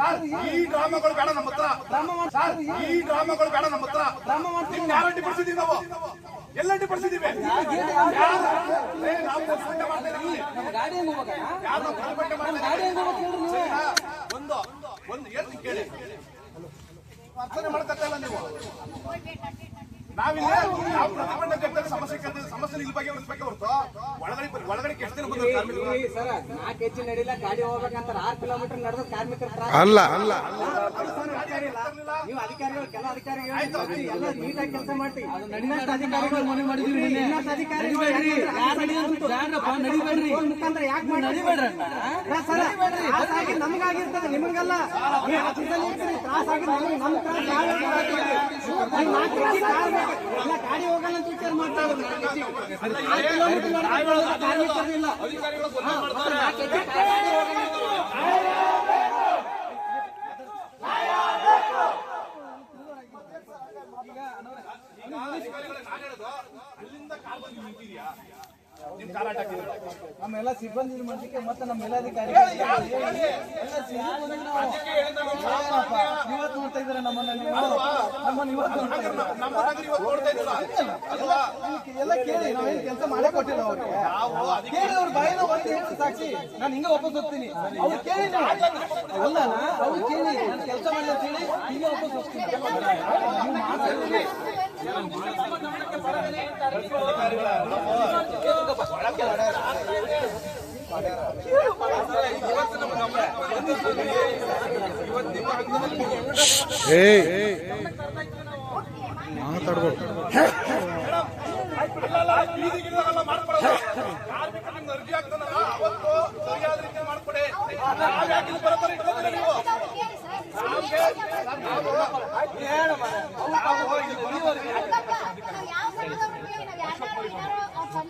Sir ಈ ಡ್ರಾಮಾಗಳು ಬೇಡ ನಮ್ಮ ಹತ್ರ. ಸರ್ ಈ ಡ್ರಾಮಾಗಳು ಬೇಡ ನಮ್ಮ ಹತ್ರ. ನಿಮ್ ಗ್ಯಾರಂಟಿ ಪಡಿಸಿದೀವಿ ನಾವು? ಎಲ್ಲ ಪಡಿಸಿದೀವಿ ನಾವು ಪ್ರತಿಭಟನೆ ಮಾಡ್ತಾ ಇದೀವಿ. ಗಾಡಿ ಹೆಂಗ್ ಹೋಗ್ಬೇಕಣ್ಣ? ಯಾರು ನಾವು ಪ್ರತಿಭಟನೆ ಗಾಡಿ ಹೆಂಗ್ ಹೋಗ್ಬೇಕು ಹೇಳ್ರಿ ನೀವು? ಸರಿನಾ? ಒಂದು ಒಂದು ಹೇಳ್ತೀನಿ ಕೇಳಿ. ಅರ್ಥನೆ ಮಾಡ್ಕತ್ತಲ್ಲ ಇಲ್ಲ ನೀವು. ನಾವಿಲ್ಲಿ ನಾವು ಪ್ರತಿಭಟನೆ ಕೇಳ್ತಾರೆ ಸಮಸ್ಯೆ ಕೇಳ್ತಾರೆ ಸಮಸ್ಯೆ ಇಲ್ಲಿ ಬಗ್ಗೆ ಹೊರಿಸ್ಬೇಕೆ ಹೊರತು ಒಳಗಡೆ ಒಳಗಡೆ ಎಷ್ಟು ಬಂದ್ರು ಕಾರ್ಮಿಕರು. ತ್ರಾಸ. ಅಲ್ಲ. ಅಲ್ಲ. ನಮಗಾಗಿರ್ತದೆ ನಿಮಗಲ್ಲ. ತ್ರಾಸ ಆಗಿ ನಮಗೆ ನಮ್ಮ ತ್ರಾಸ ಯಾವ್ಯಾವ ನಮ್ಮೆಲ್ಲ ಸಿಬ್ಬಂದಿ ಮಾಡ್ಲಿಕ್ಕೆ ಮತ್ತೆ ನಮ್ಮ ಮೇಲಾಧಿಕಾರಿ ಇವತ್ತು ನೋಡ್ತಾ ಇದ್ದಾರೆ ನಮ್ಮನ್ನ ನಮ್ಮನ್ನ ಇವತ್ತು ಎಲ್ಲ ಕೇಳಿ ನಾವೇನು ಕೆಲಸ ಮಾಡೇ ಕೊಟ್ಟಿಲ್ಲ ಅವ್ರಿಗೆ. ಕೇಳಿ ಅವ್ರ ಬಾಯಿನ ಒಂದು ಹೇಳಿ ಸಾಕ್ಷಿ. ನಾನು ಹಿಂಗೆ ವಾಪಸ್ ಹೋಗ್ತೀನಿ. ಅವ್ರು ಕೇಳಿ ಅಲ್ಲ ಅವ್ರು ಕೇಳಿ. ನಾನು ಕೆಲಸ ಮಾಡಿದ ಅಂತ ಹೇಳಿ ಹಿಂಗೆ ವಾಪಸ್ ಹೋಗ್ತೀನಿ. ಮಾತಾಡ್ಬೇಕು ಅರ್ಜಿ ಆಗ್ತಾನಲ್ಲ ಅವತ್ತು ಸರಿಯಾದ ರೀತಿ ಮಾಡ್ಕೊಡಿ ನಾವ್ ಯಾಕೆ ಇಲ್ಲಿ ಬರೋಬ್ಬರಿ ಇಟ್ಕೊತೀರ ನೀವು ನಮ್ಮನ್ನ ಇಲ್ಲಿ ಬರೋ ತನಕ ಯಾಕೆ ಅದಕ್ಕೆ? ಸರಿಯಾಗಿ ಅವ್ರು ಹೆಂಗ್ ಯಾವಾಗ ಆಗಿಲ್ಲ ಅನ್ನೋ ನರೇಟ್ ಮಾಡಿದ್ರೆ ಎಷ್ಟು ನಿಮ್ಮನ್ನ ಸರಿಯಾದ ರೀತಿ ಕೆಲಸ ಮಾಡಕ್ ನಾವು ಯಾವ್ದಾದ್ರು ಪ್ರಶ್ನೆ ಮಾಡಿದೀವ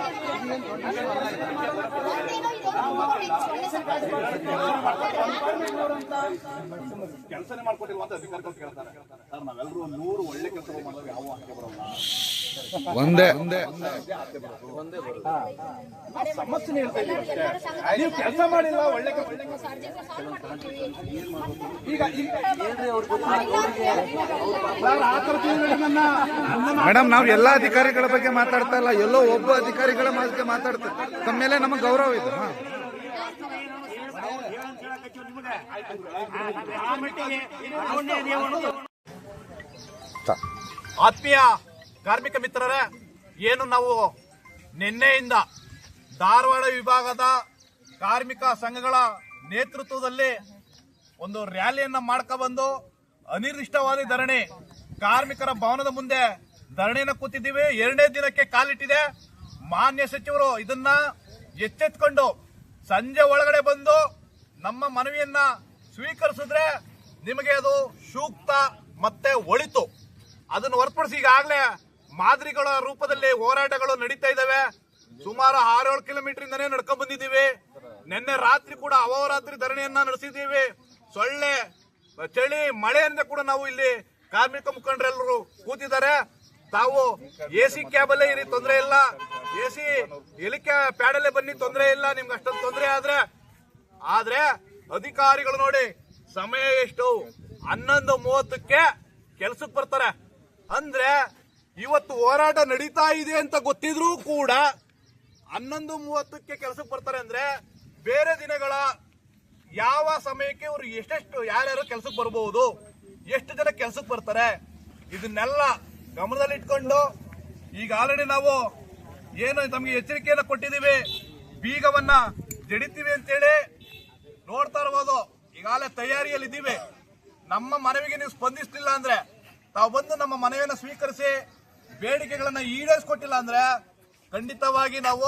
ಕೆಲಸನೇ ನೂರು ಒಳ್ಳೆ ಮಾಡಿದ್ರೆ ಯಾವ ಹಾಕಿ ಬರೋಲ್ಲ ಒಂದೇ. ಒಂದೇ ಸಮಸ್ಯೆ ನೀವು ಕೆಲಸ ಮಾಡಿಲ್ಲ ಒಳ್ಳೆ ಮೇಡಮ್, ನಾವು ಎಲ್ಲಾ ಅಧಿಕಾರಿಗಳ ಬಗ್ಗೆ ಮಾತಾಡ್ತಾ ಇಲ್ಲ. ಎಲ್ಲೋ ಒಬ್ಬ ಅಧಿಕಾರಿಗಳ ಬಗ್ಗೆ ಮಾತಾಡ್ತಾರೆ. ತಮ್ಮ ಮೇಲೆ ನಮಗೆ ಗೌರವ ಇದೆ. ಆತ್ಮೀಯ ಕಾರ್ಮಿಕ ಮಿತ್ರರೇ ಏನು ನಾವು ನಿನ್ನೆಯಿಂದ ಧಾರವಾಡ ವಿಭಾಗದ ಕಾರ್ಮಿಕ ಸಂಘಗಳ ನೇತೃತ್ವದಲ್ಲಿ ಒಂದು ರ್ಯಾಲಿಯನ್ನ ಮಾಡ್ಕೊಬಂದು ಅನಿರ್ದಿಷ್ಟವಾದಿ ಧರಣಿ ಕಾರ್ಮಿಕರ ಭವನದ ಮುಂದೆ ಧರಣಿಯನ್ನು ಕೂತಿದ್ದೀವಿ. ಎರಡನೇ ದಿನಕ್ಕೆ ಕಾಲಿಟ್ಟಿದೆ. ಮಾನ್ಯ ಸಚಿವರು ಇದನ್ನ ಎಚ್ಚೆತ್ಕೊಂಡು ಸಂಜೆ ಒಳಗಡೆ ಬಂದು ನಮ್ಮ ಮನವಿಯನ್ನ ಸ್ವೀಕರಿಸಿದ್ರೆ ನಿಮಗೆ ಅದು ಸೂಕ್ತ ಮತ್ತೆ ಒಳಿತು. ಅದನ್ನು ಹೊರತುಪಡಿಸಿ ಈಗಾಗಲೇ ಮಾದರಿಗಳ ರೂಪದಲ್ಲಿ ಹೋರಾಟಗಳು ನಡೀತಾ ಇದ್ದಾವೆ. ಸುಮಾರು ಆರೇಳು ಕಿಲೋಮೀಟರ್ ಇಂದನೇ ನಡ್ಕೊಂಡ್ ಬಂದಿದ್ದೀವಿ. ನಿನ್ನೆ ರಾತ್ರಿ ಕೂಡ ಅವರಾತ್ರಿ ಧರಣಿಯನ್ನ ನಡೆಸಿದ್ದೀವಿ. ಸೊಳ್ಳೆ, ಚಳಿ ಮಳೆಯಿಂದ ಕೂಡ ನಾವು ಇಲ್ಲಿ ಕಾರ್ಮಿಕ ಮುಖಂಡರೆಲ್ಲರೂ ಕೂತಿದ್ದಾರೆ. ತಾವು ಎ ಸಿ ಕ್ಯಾಬಲ್ಲೇ ಇರಿ, ತೊಂದರೆ ಇಲ್ಲ. ಎ ಸಿ ಎಲಿಕೆ ಪ್ಯಾಡಲ್ಲೇ ಬನ್ನಿ, ತೊಂದರೆ ಇಲ್ಲ. ನಿಮ್ಗೆ ಅಷ್ಟೊಂದು ತೊಂದರೆ ಆದ್ರೆ ಆದ್ರೆ ಅಧಿಕಾರಿಗಳು ನೋಡಿ, ಸಮಯ ಎಷ್ಟು? ಹನ್ನೊಂದು ಮೂವತ್ತಕ್ಕೆ ಕೆಲ್ಸಕ್ಕೆ ಬರ್ತಾರೆ. ಅಂದ್ರೆ ಇವತ್ತು ಹೋರಾಟ ನಡೀತಾ ಇದೆ ಅಂತ ಗೊತ್ತಿದ್ರೂ ಕೂಡ ಹನ್ನೊಂದು ಮೂವತ್ತಕ್ಕೆ ಕೆಲಸಕ್ಕೆ ಬರ್ತಾರೆ ಅಂದ್ರೆ ಬೇರೆ ದಿನಗಳ ಯಾವ ಸಮಯಕ್ಕೆ ಇವರು ಎಷ್ಟೆಷ್ಟು ಯಾರ್ಯಾರು ಕೆಲಸಕ್ಕೆ ಬರಬಹುದು ಎಷ್ಟು ಜನ ಕೆಲಸಕ್ಕೆ ಬರ್ತಾರೆ, ಇದನ್ನೆಲ್ಲ ಗಮನದಲ್ಲಿ ಇಟ್ಕೊಂಡು ಈಗ ಆಲ್ರೆಡಿ ನಾವು ಏನು ತಮಗೆ ಎಚ್ಚರಿಕೆಯನ್ನು ಕೊಟ್ಟಿದ್ದೀವಿ, ಬೀಗವನ್ನ ಜಡಿತೀವಿ ಅಂತೇಳಿ ನೋಡ್ತಾ ಇರ್ಬೋದು. ಈಗಾಗಲೇ ತಯಾರಿಯಲ್ಲಿ ಇದ್ದೀವಿ. ನಮ್ಮ ಮನವಿಗೆ ನೀವು ಸ್ಪಂದಿಸಲಿಲ್ಲ ಅಂದ್ರೆ, ತಾವು ಬಂದು ನಮ್ಮ ಮನವಿಯನ್ನು ಸ್ವೀಕರಿಸಿ ಬೇಡಿಕೆಗಳನ್ನು ಈಡೇರಿಸಿಕೊಟ್ಟಿಲ್ಲ ಅಂದ್ರೆ, ಖಂಡಿತವಾಗಿ ನಾವು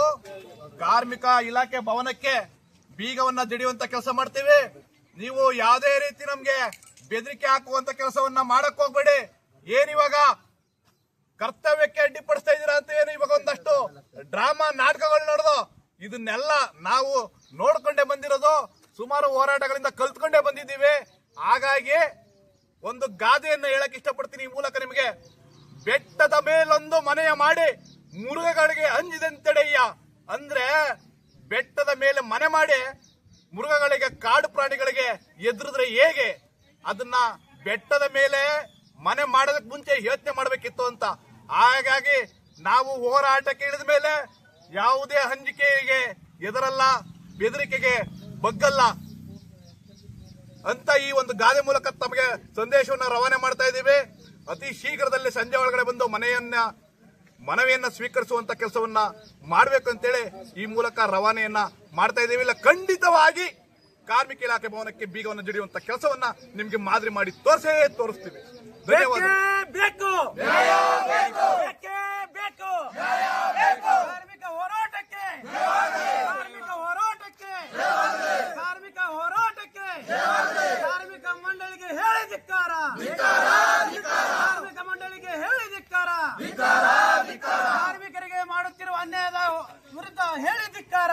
ಕಾರ್ಮಿಕ ಇಲಾಖೆ ಭವನಕ್ಕೆ ಬೀಗವನ್ನ ಜಡಿಯುವಂತ ಕೆಲಸ ಮಾಡ್ತೀವಿ. ನೀವು ಯಾವುದೇ ರೀತಿ ನಮ್ಗೆ ಬೆದರಿಕೆ ಹಾಕುವಂತ ಕೆಲಸವನ್ನ ಮಾಡಕ್ ಹೋಗ್ಬೇಡಿ. ಏನಿವಾಗ ಕರ್ತವ್ಯಕ್ಕೆ ಅಡ್ಡಿಪಡಿಸ್ತಾ ಇದೀರಾ ಅಂತ ಏನು ಇವಾಗ ಒಂದಷ್ಟು ಡ್ರಾಮಾ ನಾಟಕಗಳು ನಡೆದು, ಇದನ್ನೆಲ್ಲ ನಾವು ನೋಡ್ಕೊಂಡೇ ಬಂದಿರೋದು, ಸುಮಾರು ಹೋರಾಟಗಳಿಂದ ಕಲ್ತ್ಕೊಂಡೇ ಬಂದಿದ್ದೀವಿ. ಹಾಗಾಗಿ ಒಂದು ಗಾದೆಯನ್ನು ಹೇಳಕ್ ಇಷ್ಟಪಡ್ತೀನಿ ಈ ಮೂಲಕ ನಿಮಗೆ. ಬೆಟ್ಟದ ಮೇಲೊಂದು ಮನೆಯ ಮಾಡಿ ಮುರುಘಗಳಿಗೆ ಅಂಜಿದಂತೆಡೆಯ್ಯ. ಅಂದ್ರೆ ಬೆಟ್ಟದ ಮೇಲೆ ಮನೆ ಮಾಡಿ ಮೃಗಗಳಿಗೆ ಕಾಡು ಪ್ರಾಣಿಗಳಿಗೆ ಎದುರಿದ್ರೆ ಹೇಗೆ? ಅದನ್ನ ಬೆಟ್ಟದ ಮೇಲೆ ಮನೆ ಮಾಡೋದಕ್ಕೆ ಮುಂಚೆ ಯೋಚನೆ ಮಾಡಬೇಕಿತ್ತು ಅಂತ. ಹಾಗಾಗಿ ನಾವು ಹೋರಾಟಕ್ಕೆ ಇಳಿದ ಮೇಲೆ ಯಾವುದೇ ಹಂಚಿಕೆಗೆ ಎದರಲ್ಲ ಬೆದರಿಕೆಗೆ ಬಗ್ಗಲ್ಲ ಅಂತ ಈ ಒಂದು ಗಾದೆ ಮೂಲಕ ತಮಗೆ ಸಂದೇಶವನ್ನು ರವಾನೆ ಮಾಡ್ತಾ ಇದ್ದೀವಿ. ಅತಿ ಶೀಘ್ರದಲ್ಲಿ ಸಂಜೆ ಒಳಗಡೆ ಬಂದು ಮನೆಯನ್ನ ಮನವಿಯನ್ನ ಸ್ವೀಕರಿಸುವಂತ ಕೆಲಸವನ್ನ ಮಾಡಬೇಕು ಅಂತೇಳಿ ಈ ಮೂಲಕ ರವಾನೆಯನ್ನ ಮಾಡ್ತಾ ಇದ್ದೀವಿ. ಇಲ್ಲ ಖಂಡಿತವಾಗಿ ಕಾರ್ಮಿಕ ಇಲಾಖೆ ಭವನಕ್ಕೆ ಬೀಗವನ್ನು ಜಡಿಯುವಂತ ಕೆಲಸವನ್ನ ನಿಮ್ಗೆ ಮಾದರಿ ಮಾಡಿ ತೋರಿಸೇ ತೋರಿಸ್ತೀವಿ. ಧನ್ಯವಾದ ಕಾರ್ಮಿಕ ಮಂಡಳಿಗೆ ಹೇಳಿ ಧಿಕ್ಕಾರ. ಕಾರ್ಮಿಕರಿಗೆ ಮಾಡುತ್ತಿರುವ ಅನ್ಯಾಯದ ವಿರುದ್ಧ ಹೇಳಿ ಧಿಕ್ಕಾರ.